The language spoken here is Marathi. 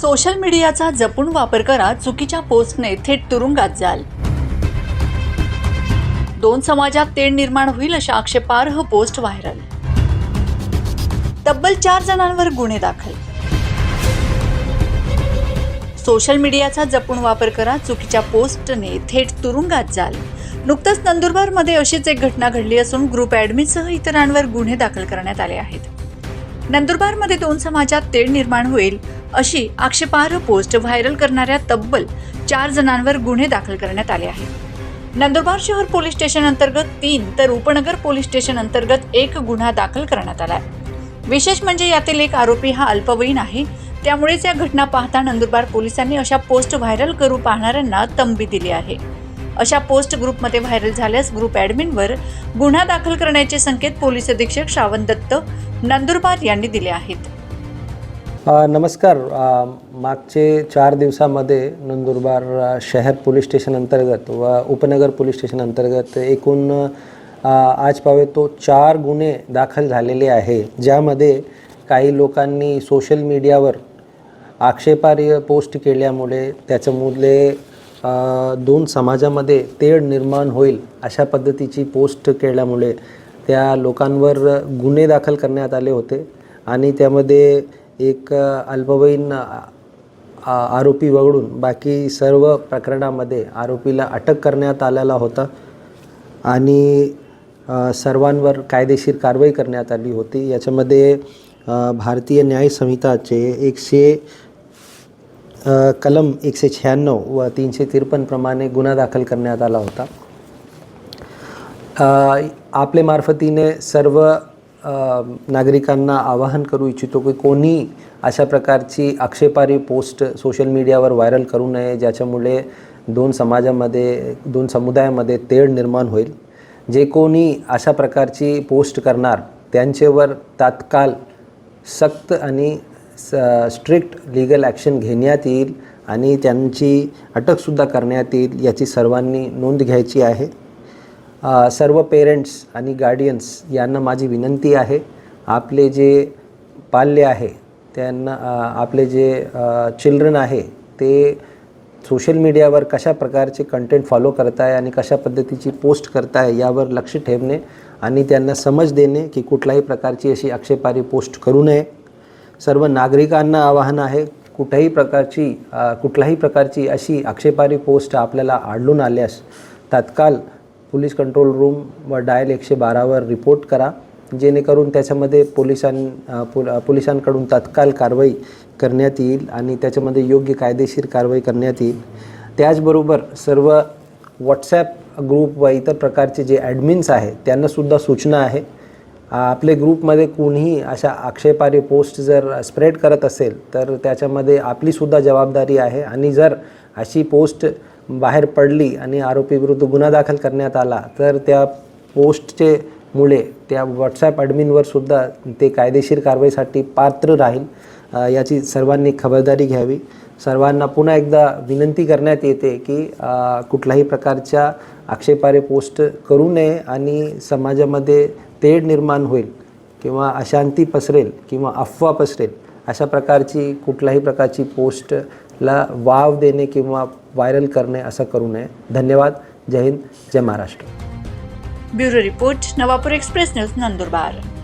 सोशल मीडियाचा जपून वापर करा चुकीच्या पोस्टने थेट तुरुंगात जाल. दोन समाजात तेढ निर्माण होईल अशा आक्षेपार्ह पोस्ट व्हायरल. तब्बल चार जणांवर गुन्हे दाखल. सोशल मीडियाचा जपून वापर करा चुकीच्या पोस्टने थेट तुरुंगात जाल. नुकतंच नंदुरबारमध्ये अशीच एक घटना घडली असून ग्रुप ॲडमिनसह इतरांवर गुन्हे दाखल करण्यात आले आहेत. नंदुरबारमध्ये दोन समाजात तेढ निर्माण होईल अशी आक्षेपार्ह पोस्ट व्हायरल करणाऱ्या तब्बल चार जणांवर गुन्हे दाखल करण्यात आले आहेत. नंदुरबार शहर पोलीस स्टेशन अंतर्गत तीन तर उपनगर पोलीस स्टेशन अंतर्गत एक गुन्हा दाखल करण्यात आला विशेष म्हणजे यातील एक आरोपी हा अल्पवयीन आहे. त्यामुळेच या घटना पाहता नंदुरबार पोलिसांनी अशा पोस्ट व्हायरल करू पाहणाऱ्यांना तंबी दिली आहे. अशा पोस्ट ग्रुपमध्ये व्हायरल झाल्यास ग्रुप ॲडमिनवर गुन्हा दाखल करण्याचे संकेत पोलीस अधीक्षक श्रावण दत्त नंदुरबार यांनी दिले आहेत. नमस्कार. मागचे चार दिवसामध्ये नंदुरबार शहर पोलीस स्टेशन अंतर्गत व उपनगर पोलीस स्टेशन अंतर्गत एकूण आज पावे तो चार गुन्हे दाखल झालेले आहे ज्यामध्ये काही लोकांनी सोशल मीडियावर आक्षेपार्ह पोस्ट केल्यामुळे त्याच्यामुळे दोन समाजामध्ये तेढ निर्माण होईल अशा पद्धतीची पोस्ट केल्यामुळे त्या लोकांवर गुन्हे दाखल करण्यात आले होते. आणि त्यामध्ये एक अल्पवयीन आरोपी वगळून बाकी सर्व प्रकरणामध्ये आरोपीला अटक करण्यात आलेला होता. आणि सर्वांवर कायदेशीर कारवाई करण्यात आली होती. याच्यामध्ये भारतीय न्याय संहिताचे एकशे कलम एकशे शहाण्णव व तीनशे त्रेपन्नप्रमाणे गुन्हा दाखल करण्यात आला होता. आपले मार्फतीने सर्व नागरिकांना आवाहन करू इच्छितो की कोणी अशा प्रकारची आक्षेपारी पोस्ट सोशल मीडियावर व्हायरल करू नये ज्याच्यामुळे दोन समाजामध्ये दोन समुदायामध्ये तेढ निर्माण होईल. जे कोणी अशा प्रकारची पोस्ट करणार त्यांच्यावर तात्काळ सक्त आणि स स्ट्रिक्ट लिगल ॲक्शन घेण्यात येईल आणि त्यांची अटकसुद्धा करण्यात येईल याची सर्वांनी नोंद घ्यायची आहे. सर्व पेरेंट्स आणि गार्डियन्स यांना माझी विनंती आहे आपले जे पाल्य आहे त्यांना आपले जे चिल्ड्रन आहे ते सोशल मीडियावर कशा प्रकारचे कंटेंट फॉलो करताय आणि कशा पद्धतीची पोस्ट करताय यावर लक्ष ठेवणे आणि त्यांना समज देणे की कुठल्याही प्रकारची अशी आक्षेपारी पोस्ट करू नये. सर्व नागरिकांना आवाहन आहे कुठल्याही प्रकारची कुठल्याही प्रकारची अशी आक्षेपारी पोस्ट आपल्याला आढळून आल्यास तात्काळ पोलीस कंट्रोल रूम व डायल एकशे बारावर रिपोर्ट करा. जेणेकरून त्याच्यामध्ये पोलिसां अ, पोलिसांकडून तात्काळ कारवाई करण्यात येईल आणि त्याच्यामध्ये योग्य कायदेशीर कारवाई करण्यात येईल. त्याचबरोबर सर्व व्हॉट्सॲप ग्रुप व इतर प्रकारचे जे ॲडमिन्स आहे त्यांनासुद्धा सूचना आहे. आपले ग्रुपमध्ये कोणीही अशा आक्षेपारी पोस्ट जर स्प्रेड करत असेल तर त्याच्यामध्ये आपलीसुद्धा जबाबदारी आहे. आणि जर अशी पोस्ट बाहेर पडली आणि आरोपीविरुद्ध गुन्हा दाखल करण्यात आला तर त्या पोस्टचे मुळे त्या व्हॉट्सॲप ॲडमिनवरसुद्धा ते कायदेशीर कारवाईसाठी पात्र राहील याची सर्वांनी खबरदारी घ्यावी. सर्वांना पुन्हा एकदा विनंती करण्यात येते की कुठल्याही प्रकारच्या आक्षेपारे पोस्ट करू नये आणि समाजामध्ये तेढ निर्माण होईल किंवा अशांती पसरेल किंवा अफवा पसरेल अशा प्रकारची कुठल्याही प्रकारची पोस्टला वाव देणे किंवा व्हायरल करणे असं करू नये. धन्यवाद. जय हिंद. जय Maharashtra. Bureau report Navapur express news Nandurbar.